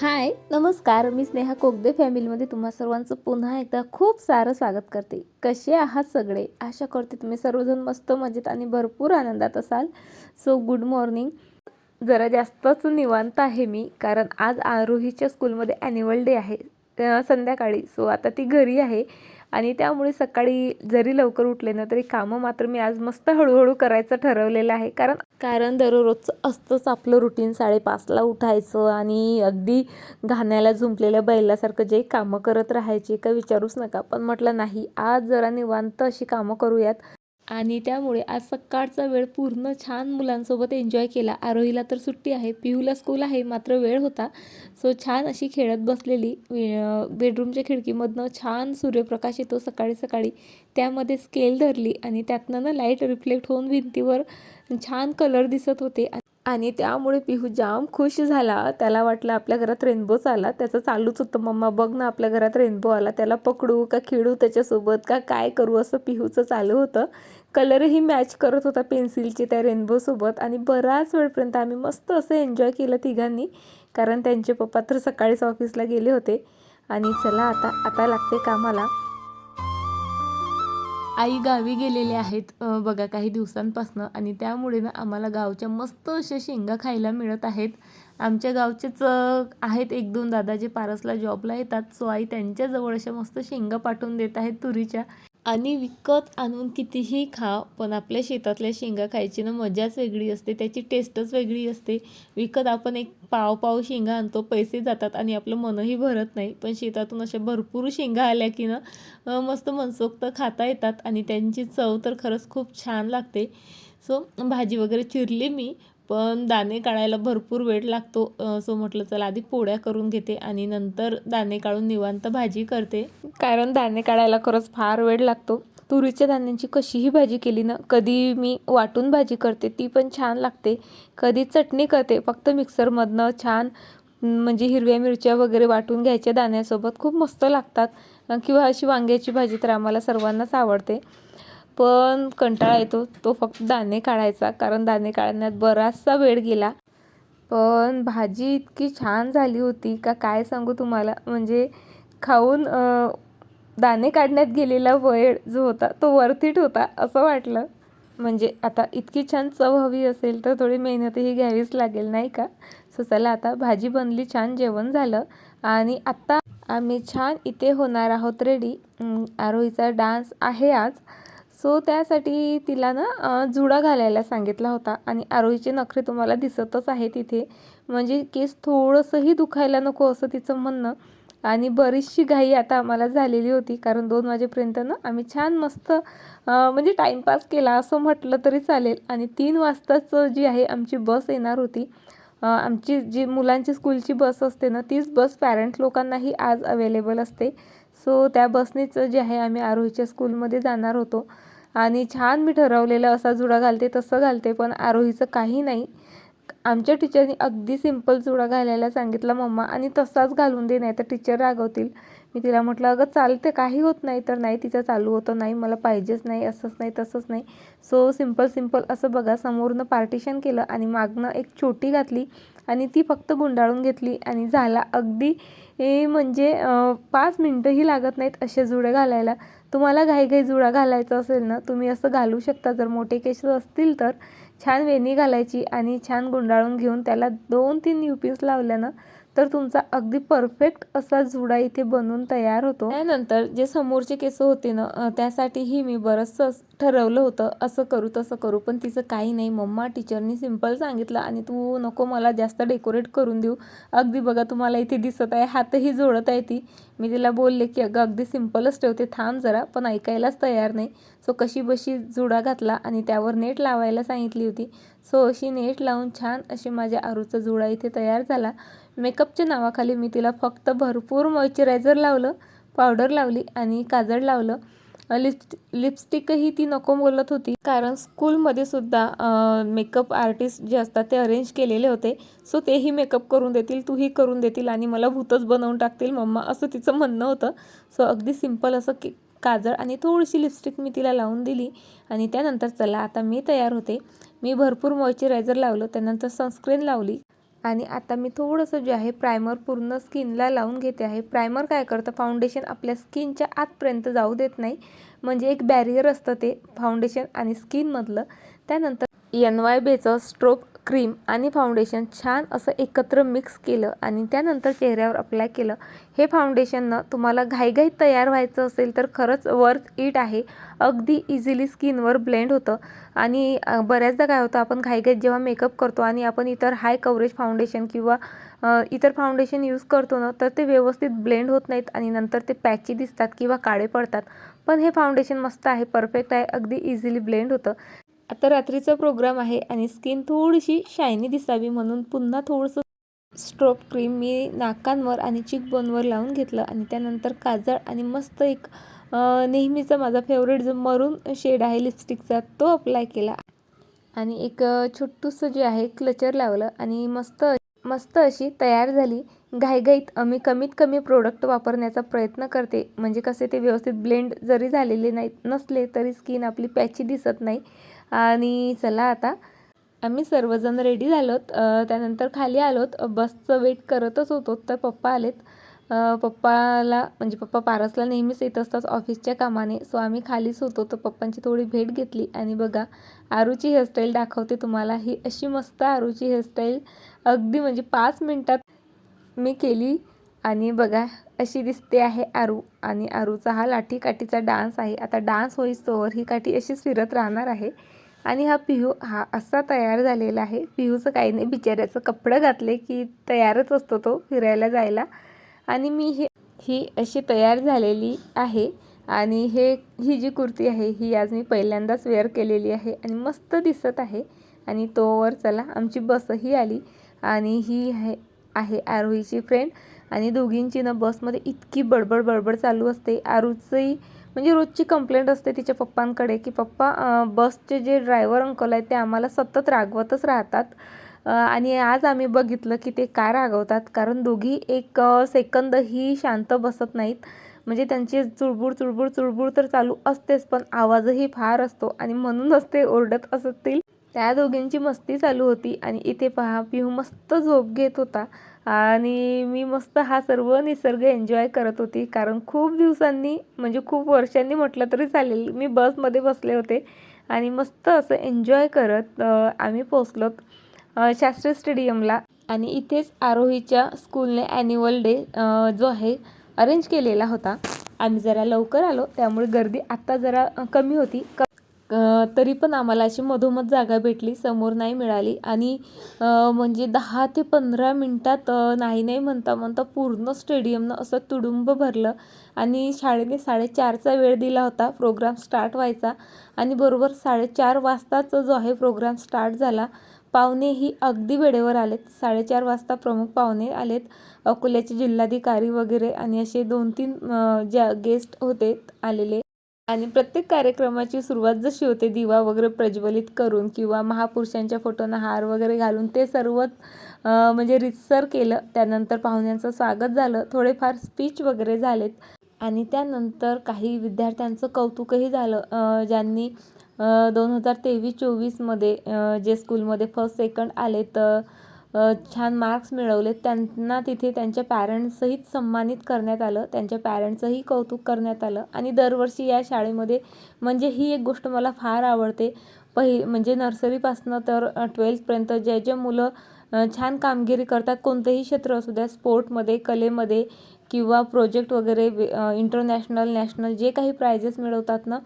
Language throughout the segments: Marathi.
हाय नमस्कार. मी स्नेहा कोगदे फॅमिलीमध्ये तुम्हा सर्वांचं पुन्हा एकदा खूप सारं स्वागत करते. कसे आहात सगळे? आशा करते तुम्ही सर्वजण मस्त मजेत आणि भरपूर आनंदात असाल. सो गुड मॉर्निंग जरा जास्तच निवांत आहे मी कारण आज आरोहीच्या स्कूलमध्ये ॲन्युअल डे आहे. संध्याकाळी. सो आता ती घरी आहे. आणि त्यामुळे सकाळी जरी लवकर उठले ना तरी कामं मात्र मी आज मस्त हळूहळू करायचं ठरवलेलं आहे. कारण कारण दररोजचं असतंच आपलं रुटीन साडेपाचला उठायचं आणि अगदी घाण्याला झुंपलेल्या बैलासारखं जे कामं करत राहायचे का विचारूच नका. पण म्हटलं नाही आज जरा निवांत अशी कामं करूयात. आणि त्यामुळे आज सकाळचा वेळ पूर्ण छान मुलांसोबत एन्जॉय केला. आरोहीला तर सुट्टी आहे पिहूला स्कूल आहे मात्र वेळ होता. सो छान अशी खेळत बसलेली बेडरूमच्या खिडकीमधनं छान सूर्यप्रकाश येतो सकाळी सकाळी. त्यामध्ये स्केल धरली आणि त्यातनं ना लाइट रिफ्लेक्ट होऊन भिंतीवर छान कलर दिसत होते. आणि त्यामुळे पिहू जाम खुश झाला. त्याला वाटलं आपल्या घरात रेनबोच आला. त्याचं चालूच होतं मम्मा बघ ना आपल्या घरात रेनबो आला. त्याला पकडू का खेळू त्याच्यासोबत? का काय करू? असं पिहूचं चालू होतं. कलरही मॅच करत होता पेन्सिलचे त्या रेनबोसोबत आणि बराच वेळपर्यंत आम्ही मस्त असं एन्जॉय केलं तिघांनी. कारण त्यांचे पप्पा तर सकाळीच ऑफिसला गेले होते. आणि चला आता आता लागते कामाला. आई गावी गेलेले आहेत बघा काही दिवसांपासनं. आणि त्यामुळे ना आम्हाला गावच्या मस्त अशा शेंगा खायला मिळत आहेत. आमच्या गावचेच आहेत एक दोन दादा जे पारसला जॉबला येतात. सो आई त्यांच्याजवळ अशा मस्त शेंगा पाठवून देत आहेत तुरीच्या. आणि विकत आणून कितीही खा पण आपल्या शेतातल्या शेंगा खायची ना मजाच वेगळी असते त्याची टेस्टच वेगळी असते. विकत आपण एक पाव पाव शेंगा आणतो पैसे जातात आणि आपलं मनही भरत नाही. पण शेतातून अशा भरपूर शेंगा आल्या की ना मस्त मनसोक्त खाता येतात आणि त्यांची चव तर खरंच खूप छान लागते. सो भाजी वगैरे चिरली मी पण दाणे काढायला भरपूर वेळ लागतो. सो म्हटलं चला आधी पोळ्या करून घेते आणि नंतर दाणे काढून निवांत भाजी करते. कारण दाणे काढायला खरंच फार वेळ लागतो. तुरीच्या धान्यांची कशीही भाजी केली ना कधी मी वाटून भाजी करते ती पण छान लागते. कधी चटणी करते फक्त मिक्सरमधनं छान म्हणजे हिरव्या मिरच्या वगैरे वाटून घ्यायच्या दाण्यासोबत खूप मस्त लागतात. किंवा अशी वांग्याची भाजी तर आम्हाला सर्वांनाच आवडते. पण कंटाळा येतो. तो फक्त दाणे काढायचा. कारण दाणे काढण्यात बराचसा वेळ गेला. पण भाजी इतकी छान झाली होती का काय सांगू तुम्हाला? म्हणजे खाऊन दाणे काढण्यात गेलेला वेळ जो होता तो वरतीट होता असं वाटलं. म्हणजे आता इतकी छान चव हवी असेल तर थोडी मेहनतही घ्यावीच लागेल नाही का? सो चला आता भाजी बनली छान जेवण झालं. आणि आत्ता आम्ही छान इथे होणार आहोत रेडी. आरोहीचा डान्स आहे आज. सो त्यासाठी तिला ना जुडा घालायला सांगितला होता आणि आरोहीचे नखरे तुम्हाला दिसतच आहे तिथे म्हणजे केस थोडंसंही दुखायला नको असं तिचं म्हणणं. आणि बरीचशी घाई आता आम्हाला झालेली होती कारण दोन वाजेपर्यंत ना आम्ही छान मस्त म्हणजे टाईमपास केला असं म्हटलं तरी चालेल. आणि तीन वाजताच जी आहे आमची बस येणार होती. आमची जी मुलांची स्कूलची बस असते ना तीच बस पॅरेंट लोकांनाही आज अवेलेबल असते. सो त्या बसनेच जे आहे आम्ही आरोहीच्या स्कूलमध्ये जाणार होतो. आणि छान मी ठरवलेलं असा जुडा घालते तसं घालते पण आरोहीचं काही नाही. आमच्या टीचरनी अगदी सिंपल जुडा घालायला सांगितला मम्मा आणि तसाच घालून दे नाही तर टीचर रागवतील. मी तिला म्हटलं अगं चालते काही होत नाही तर नाही तिचं चालू होतं नाही मला पाहिजेच नाही असंच नाही तसंच नाही. सो सिंपल सिंपल असं बघा समोरनं पार्टिशन केलं आणि मागनं एक छोटी घातली आणि ती फक्त गुंडाळून घेतली आणि झाला अगदी म्हणजे पाच मिनटंही लागत नाहीत असे जुडे घालायला. तुम्हाला घाईघाई जुळा घालायचा असेल ना तुम्ही असं घालू शकता. जर मोठे केस असतील तर छान वेणी घालायची आणि छान गुंडाळून घेऊन त्याला दोन तीन युपीस लावल्यानं तर तुमचा अगदी परफेक्ट असा जुडा इथे बनून तयार होतो. त्यानंतर जे समोरचे केस होते ना त्यासाठीही मी बरंचसं ठरवलं होतं असं करू तसं करू पण तिचं काही नाही. मम्मा टीचरनी सिंपल सांगितलं आणि तू नको मला जास्त डेकोरेट करून देऊ. अगदी बघा तुम्हाला इथे दिसत आहे हातही जोडत आहे ती. मी तिला बोलले की अगं अगदी सिम्पलच ठेवते थांब जरा पण ऐकायलाच तयार नाही. सो कशी बशी जुडा घातला आणि त्यावर नेट लावायला सांगितली होती. सो अशी नेट लावून छान अशी माझ्या आरूचा जुडा इथे तयार झाला. मेकअपच्या नावाखाली मी तिला फक्त भरपूर मॉइश्चरायझर लावलं पावडर लावली आणि काजळ लावलं. लिप लिपस्टिकही ती नको बोलत होती. कारण स्कूलमध्ये सुद्धा मेकअप आर्टिस्ट जे असतात ते अरेंज केलेले होते. सो तेही मेकअप करून देतील तूही करून देतील आणि मला भूतच बनवून टाकतील मम्मा असं तिचं म्हणणं होतं. सो अगदी सिंपल असं की काजळ आणि थोडीशी लिपस्टिक मी तिला लावून दिली आणि त्यानंतर चला आता मी तयार होते. मी भरपूर मॉइश्चरायझर लावलं त्यानंतर सनस्क्रीन लावली. आणि आता मी थोडंसं जे आहे प्रायमर पूर्ण स्किनला लावून घेते आहे. प्रायमर काय करतं? फाउंडेशन आपल्या स्किनच्या आतपर्यंत जाऊ देत नाही. म्हणजे एक बॅरियर असतं ते फाउंडेशन आणि स्किनमधलं त्यानंतर एन वाय बेचं स्ट्रोक क्रीम आणि फाउंडेशन छान असं एकत्र मिक्स केलं आणि त्यानंतर चेहऱ्यावर अप्लाय केलं. हे फाउंडेशननं तुम्हाला घाईघाईत तयार व्हायचं असेल तर खरंच वर्थ इट आहे. अगदी इझिली स्किनवर ब्लेंड होतं. आणि बऱ्याचदा काय होतं आपण घाईघाईत जेव्हा मेकअप करतो आणि आपण इतर हाय कवरेज फाउंडेशन किंवा इतर फाउंडेशन यूज करतो ना तर ते व्यवस्थित ब्लेंड होत नाहीत आणि नंतर ते पॅची दिसतात किंवा काळे पडतात. पण हे फाउंडेशन मस्त आहे परफेक्ट आहे अगदी इझिली ब्लेंड होतं. आता रात्रीचा प्रोग्राम आहे आणि स्किन थोडीशी शायनी दिसावी म्हणून पुन्हा थोडंसं स्ट्रोप क्रीम मी नाकांवर आणि चिकबोनवर लावून घेतलं आणि त्यानंतर काजळ आणि मस्त एक नेहमीचा माझा फेवरेट जो मरून शेड आहे लिपस्टिकचा तो अप्लाय केला. आणि एक छोटूसं जे आहे क्लचर लावलं आणि मस्त मस्त अशी तयार झाली. घाईघाईत मी कमीत कमी प्रोडक्ट वापरण्याचा प्रयत्न करते. म्हणजे कसे ते व्यवस्थित ब्लेंड जरी झालेले नाही नसले तरी स्किन आपली पॅची दिसत नाही. आणि चला आता. आम्ही सर्वजण रेडी झालोत. त्यानंतर खाली आलोत. बसचं वेट करतच होतो तर पप्पा आलेत. पप्पाला म्हणजे पप्पा पारसला नेहमीच येत असतात ऑफिसच्या कामाने. सो आम्ही खालीच होतो तर पप्पांची थोडी भेट घेतली. आणि बघा आरूची हेअरस्टाईल दाखवते तुम्हाला. ही अशी मस्त आरूची हेअरस्टाईल अगदी म्हणजे पाच मिनटात मी केली. आणि बघा अशी दिसते आहे आरू. आणि आरूचा हा लाठी काठीचा डान्स आहे. आता डान्स होईस्तोवर ही काठी अशीच फिरत राहणार आहे. आणि हा पिहू हा असा तयार झालेला आहे. पिहूचं काही नाही बिचाऱ्याचं कपडं घातले की तयारच असतो तो फिरायला जायला. आणि मी हे ही अशी तयार झालेली आहे आणि हे ही जी कुर्ती आहे ही आज मी पहिल्यांदाच वेअर केलेली आहे आणि मस्त दिसत आहे. आणि तोवर चला आमची बसही आली आणि ही आहे आहे आरोहीची फ्रेंड आणि दोघींची ना बसमध्ये इतकी बडबड बडबड चालू असते. आरूचंही म्हणजे रोजची कंप्लेंट असते तिच्या पप्पांकडे की पप्पा बसचे जे ड्रायव्हर अंकल आहेत ते आम्हाला सतत रागवतच राहतात. आणि आज आम्ही बघितलं की ते का रागवतात? कारण दोघी एक सेकंदही शांत बसत नाहीत. म्हणजे त्यांची चुळबुळ चुळबुळ चुळबुळ तर चालू असतेच पण आवाजही फार असतो आणि म्हणूनच ते ओरडत असतील. त्या दोघींची मस्ती चालू होती आणि इथे पहा पिहू मस्त झोप घेत होता. आणि मी मस्त हा सर्व निसर्ग एन्जॉय करत होती. कारण खूप दिवसांनी म्हणजे खूप वर्षांनी म्हटलं तरी चालेल मी बसमध्ये बसले होते. आणि मस्त असं एन्जॉय करत आम्ही पोचलोत शास्त्री स्टेडियमला. आणि इथेच आरोहीच्या स्कूलने ॲन्युअल डे जो आहे अरेंज केलेला होता. आम्ही जरा लवकर आलो त्यामुळे गर्दी आत्ता जरा कमी होती. क तरी पण आम्हाला अशी मधोमध जागा भेटली समोर नाही मिळाली. आणि म्हणजे दहा ते पंधरा मिनटात नाही नाही म्हणता म्हणता पूर्ण स्टेडियमनं असं तुडुंब भरलं. आणि शाळेने साडेचारचा वेळ दिला होता प्रोग्राम स्टार्ट व्हायचा. आणि बरोबर साडेचार वाजताच जो आहे प्रोग्राम स्टार्ट झाला. पाहुणेही अगदी वेळेवर आलेत. साडेचार वाजता प्रमुख पाहुणे आलेत. अकोल्याचे जिल्हाधिकारी वगैरे आणि असे दोन तीन ज्या गेस्ट होते आलेले. आणि प्रत्येक कार्यक्रमाची सुरुवात जशी होते दिवा वगैरे प्रज्वलित करून किंवा महापुरुषांच्या फोटोना हार वगैरे घालून ते सर्व म्हणजे रितसर केलं. त्यानंतर पाहुण्यांचं स्वागत झालं. थोडेफार स्पीच वगैरे झालेत. आणि त्यानंतर काही विद्यार्थ्यांचं कौतुकही झालं. ज्यांनी दोन हजार तेवीस चोवीसमध्ये जे स्कूलमध्ये फर्स्ट सेकंड आले तर छान मार्क्स मिळवले त्यांना तिथे त्यांच्या पॅरेंट्ससहित सन्मानित करण्यात आलं. त्यांच्या पॅरेंट्सचंही कौतुक करण्यात आलं. आणि दरवर्षी या शाळेमध्ये म्हणजे ही एक गोष्ट मला फार आवडते. पहि म्हणजे नर्सरीपासनं तर ट्वेल्थपर्यंत जे जे मुलं छान कामगिरी करतात कोणतंही क्षेत्र असू द्या स्पोर्टमध्ये कलेमध्ये किंवा प्रोजेक्ट वगैरे इंटरनॅशनल नॅशनल जे काही प्रायझेस मिळवतात ना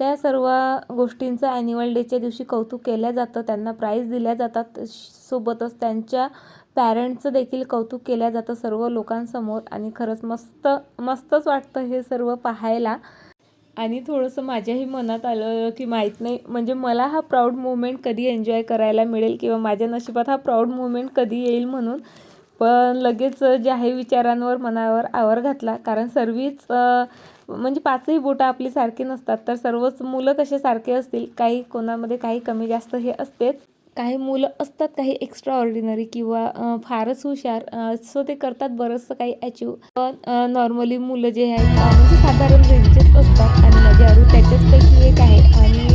त्या सर्व गोष्टींचं ॲन्युअल डेच्या दिवशी कौतुक केलं जातं. त्यांना प्राईज दिल्या जातात. सोबतच त्यांच्या पॅरेंट्सचं देखील कौतुक केलं जातं सर्व लोकांसमोर. आणि खरंच मस्त मस्तच वाटतं हे सर्व पाहायला. आणि थोडंसं माझ्याही मनात आलं की माहीत नाही. म्हणजे मला हा प्राऊड मुवमेंट कधी एन्जॉय करायला मिळेल किंवा माझ्या नशिबात हा प्राऊड मुवमेंट कधी येईल म्हणून. पण लगेच जे आहे विचारांवर मनावर आवर घातला. कारण सर्वच म्हणजे पाचही बोटं आपली सारखी नसतात तर सर्वच मुलं कसे सारखे असतील काही कोणामध्ये काही कमी जास्त हे असतेच. काही मुलं असतात काही एक्स्ट्रा ऑर्डिनरी किंवा फारच हुशार सो ते करतात बरंचसं काही अचीव पण नॉर्मली मुलं जे आहेत म्हणजे साधारण रेंजेस असतात. आणि माझी आरू त्याच्याचपैकी एक आहे. आणि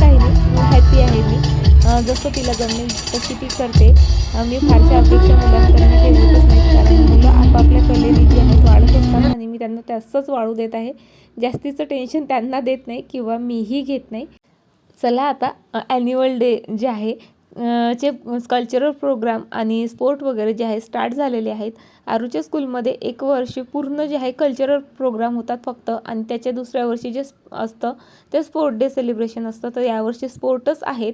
काही नाही हॅपी आहे मी. जसं तिला जमेल तशी ती करते. मी फारशा अपेक्षा मुलांकडनं ठेवतच नाही कारण मुलं आपापल्या कलेने जी आहेत वाढत असतात आणि मी त्यांना तसंच वाढू देत आहे. जास्तीचं टेन्शन त्यांना देत नाही किंवा मीही घेत नाही. चला आता ॲन्युअल डे जे आहे चे कल्चरल प्रोग्राम आणि स्पोर्ट वगैरे जे आहे स्टार्ट झालेले आहेत. आरूच्या स्कूलमध्ये एक वर्ष पूर्ण जे आहे कल्चरल प्रोग्राम होतात फक्त आणि त्याच्या दुसऱ्या वर्षी जे असतं ते स्पोर्ट डे सेलिब्रेशन असतं. तर यावर्षी स्पोर्टच आहेत.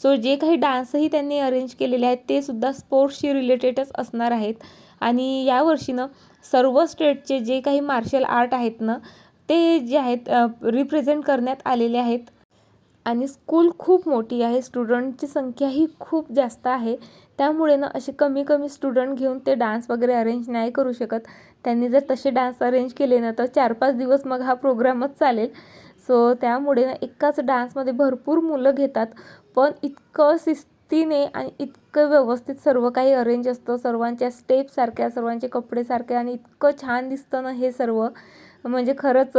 सो जे काही डान्सही त्यांनी अरेंज केलेले आहेत ते सुद्धा स्पोर्ट्सशी रिलेटेडच असणार आहेत. आणि यावर्षी ना सर्व स्टेटचे जे काही मार्शल आर्ट आहेत ना ते जे आहेत रिप्रेझेंट करण्यात आलेले आहेत. आणि स्कूल खूप मोठी आहे स्टुडंटची संख्याही खूप जास्त आहे. त्यामुळे ना असे कमी कमी स्टुडंट घेऊन ते डान्स वगैरे अरेंज नाही करू शकत. त्यांनी जर तसे डान्स अरेंज केले ना तर चार पाच दिवस मग हा प्रोग्रामच चालेल. सो त्यामुळे ना एकाच डान्समध्ये भरपूर मुलं घेतात. पण इतकं शिस्तीने आणि इतकं व्यवस्थित सर्व काही अरेंज असतं. सर्वांच्या स्टेप सारख्या सर्वांचे कपडे सारखे आणि इतकं छान दिसतं ना हे सर्व. म्हणजे खरंच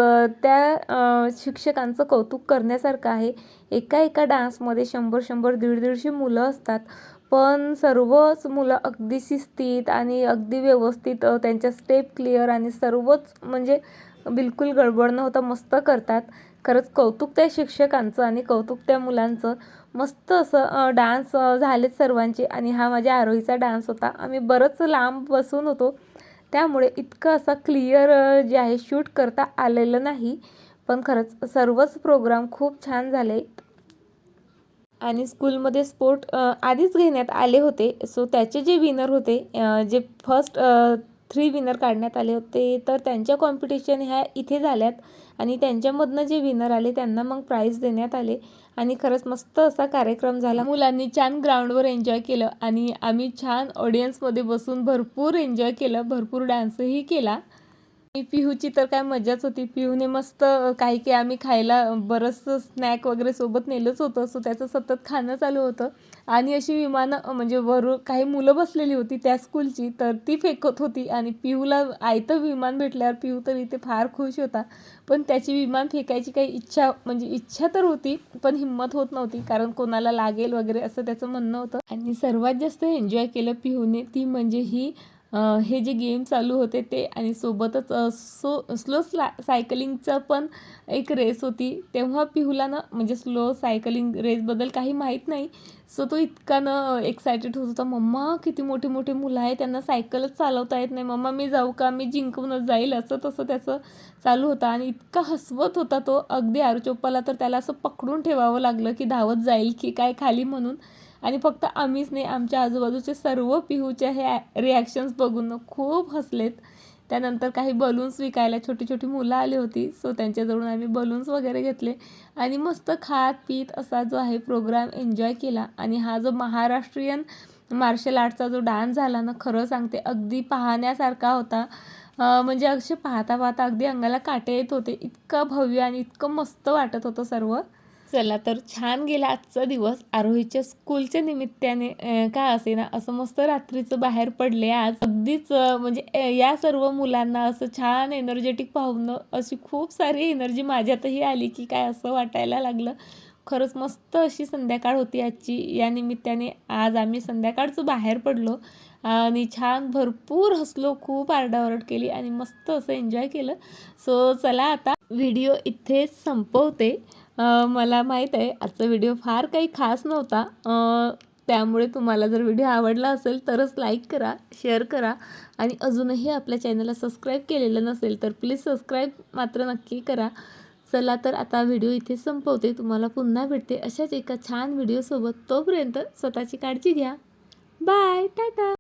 त्या शिक्षकांचं कौतुक करण्यासारखं आहे. एका एका डान्समध्ये शंभर शंभर दीड दीडशे मुलं असतात. पण सर्वच मुलं अगदी शिस्तीत आणि अगदी व्यवस्थित त्यांच्या स्टेप क्लिअर आणि सर्वच म्हणजे बिलकुल गडबड न होता मस्त करतात. खरंच कौतुक त्या शिक्षकांचं आणि कौतुक त्या मुलांचं. मस्त असं डान्स झालेत सर्वांचे आणि हा माझ्या आरोहीचा डान्स होता. आम्ही बरंच लांब बसून होतो. त्यामुळे इतकं असा क्लिअर जे आहे शूट करता आलेलं नाही. पण खरंच सर्वच प्रोग्राम खूप छान झाले. आणि स्कूलमध्ये स्पोर्ट आधीच घेण्यात आले होते. सो त्याचे जे विनर होते जे फर्स्ट थ्री विनर काढण्यात आले होते तर त्यांच्या कॉम्पिटिशन ह्या इथे झाल्यात. आणि त्यांच्यामधनं जे विनर आले त्यांना मग प्राईज देण्यात आले. आणि खरंच मस्त असा कार्यक्रम झाला. मुलांनी छान ग्राउंडवर एन्जॉय केलं आणि आम्ही छान ऑडियन्समध्ये बसून भरपूर एन्जॉय केलं. भरपूर डान्सही केला. पिहूची तर काय मजाच होती. पिहूने मस्त काही काही आम्ही खायला बरंचसं स्नॅक वगैरे सोबत नेलंच होतं. सो त्याचं सतत खाणं चालू होतं. आणि अशी विमानं म्हणजे वरून काही मुलं बसलेली होती त्या स्कूलची तर ती फेकत होती. आणि पिहूला आयतं विमान भेटल्यावर पिहू तर इथे फार खुश होता. पण त्याची विमान फेकायची काही इच्छा म्हणजे इच्छा तर होती पण हिंमत होत नव्हती. कारण कोणाला लागेल वगैरे असं त्याचं म्हणणं होतं. आणि सर्वात जास्त एन्जॉय केलं पिहूने ती म्हणजे ही हे जे गेम चालू होते ते आणि सोबतच सो स्लो स्ला सायकलिंगचं पण एक रेस होती. तेव्हा पिहूला ना म्हणजे स्लो सायकलिंग रेसबद्दल काही माहीत नाही. सो तो इतका ना एक्सायटेड होत होता. मम्मा किती मोठे मोठे मुलं आहे त्यांना सायकलच चालवता येत नाही. मम्मा मी जाऊ का? मी जिंकूनच जाईल. असं तसं त्याचं चालू होतं. आणि इतका हसवत होता तो. अगदी आरुचोप्पाला तर त्याला असं पकडून ठेवावं लागलं की धावत जाईल की काय खाली म्हणून. आणि फक्त आम्हीच नाही आमच्या आजूबाजूचे सर्व पिहूच्या हे रिॲक्शन्स बघून खूप हसलेत. त्यानंतर काही बलून्स विकायला छोटी छोटी मुलं आली होती सो त्यांच्याजवळून आम्ही बलून्स वगैरे घेतले. आणि मस्त खात पीत असा जो आहे प्रोग्राम एन्जॉय केला. आणि हा जो महाराष्ट्रीयन मार्शल आर्टचा जो डान्स झाला ना खरं सांगते अगदी पाहण्यासारखा होता. म्हणजे अक्ष पाहता पाहता अगदी अंगाला काटे येत होते. इतकं भव्य आणि इतकं मस्त वाटत होतं सर्व. चला तर छान गेला आजचा दिवस. आरोहीच्या स्कूलच्या निमित्ताने का असे ना असं मस्त रात्रीचं बाहेर पडले आज. अगदीच म्हणजे या सर्व मुलांना असं छान एनर्जेटिक पाहून अशी खूप सारी एनर्जी माझ्यातही आली की काय असं वाटायला लागलं. खरंच मस्त अशी संध्याकाळ होती आजची. या निमित्ताने आज आम्ही संध्याकाळचं बाहेर पडलो. आणि छान भरपूर हसलो खूप आरडाओरड केली आणि मस्त असं एन्जॉय केलं. सो चला आता व्हिडिओ इथेच संपवते. मला माहीत आहे आजचा व्हिडिओ फार काही खास नव्हता. त्यामुळे तुम्हाला जर व्हिडिओ आवडला असेल तरच लाईक करा शेअर करा. आणि अजूनही आपल्या चॅनलला सबस्क्राईब केलेलं नसेल तर प्लीज सबस्क्राईब मात्र नक्की करा. चला तर आता व्हिडिओ इथे संपवते. तुम्हाला पुन्हा भेटते अशाच एका छान व्हिडिओसोबत तोपर्यंत स्वतःची काळजी घ्या. Bye tata!